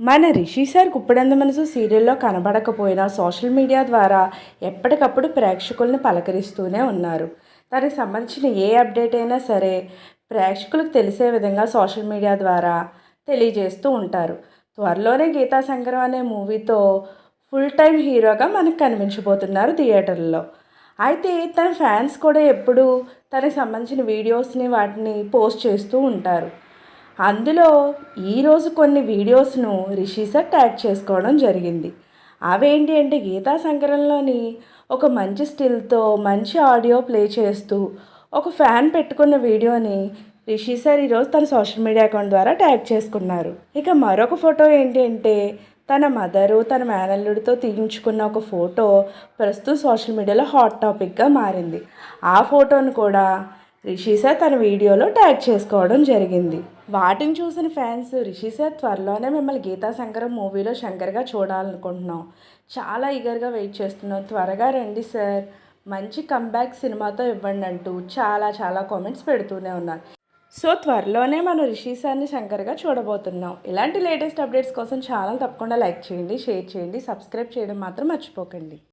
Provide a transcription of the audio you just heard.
మన రిషి సార్ కుప్పడంద మనసు సీరియల్లో కనబడకపోయినా సోషల్ మీడియా ద్వారా ఎప్పటికప్పుడు ప్రేక్షకుల్ని పలకరిస్తూనే ఉన్నారు. దానికి సంబంధించిన ఏ అప్డేట్ అయినా సరే ప్రేక్షకులకు తెలిసే విధంగా సోషల్ మీడియా ద్వారా తెలియజేస్తూ ఉంటారు. త్వరలోనే గీతా శంకరం అనే మూవీతో ఫుల్ టైం హీరోగా మనకు కనిపించబోతున్నారు థియేటర్లో. అయితే తన ఫ్యాన్స్ కూడా ఎప్పుడూ తనకి సంబంధించిన వీడియోస్ని వాటిని పోస్ట్ చేస్తూ ఉంటారు. అందులో ఈరోజు కొన్ని వీడియోస్ను రిషి సార్ ట్యాగ్ చేసుకోవడం జరిగింది. అవేంటి అంటే గీతా సంకరంలోని ఒక మంచి స్టిల్తో మంచి ఆడియో ప్లే చేస్తూ ఒక ఫ్యాన్ పెట్టుకున్న వీడియోని రిషి సార్ ఈరోజు తన సోషల్ మీడియా అకౌంట్ ద్వారా ట్యాగ్ చేసుకున్నారు. ఇక మరొక ఫోటో ఏంటి అంటే తన మదరు తన మేనల్లుడితో తీయించుకున్న ఒక ఫోటో ప్రస్తుతం సోషల్ మీడియాలో హాట్ టాపిక్గా మారింది. ఆ ఫోటోను కూడా రిషి సార్ తన వీడియోలో ట్యాగ్ చేసుకోవడం జరిగింది. వాటిని చూసిన ఫ్యాన్స్ రిషి సార్ త్వరలోనే మిమ్మల్ని గీతా శంకరం మూవీలో శంకర్గా చూడాలనుకుంటున్నాం. చాలా ఈగర్గా వెయిట్ చేస్తున్నాం. త్వరగా రండి సార్. మంచి కంబ్యాక్ సినిమాతో ఇవ్వండి అంటూ చాలా చాలా కామెంట్స్ పెడుతూనే ఉన్నారు. సో త్వరలోనే మనం రిషి సార్ని శంకర్గా చూడబోతున్నాం. ఇలాంటి లేటెస్ట్ అప్డేట్స్ కోసం ఛానల్ తప్పకుండా లైక్ చేయండి షేర్ చేయండి సబ్స్క్రైబ్ చేయడం మాత్రం మర్చిపోకండి.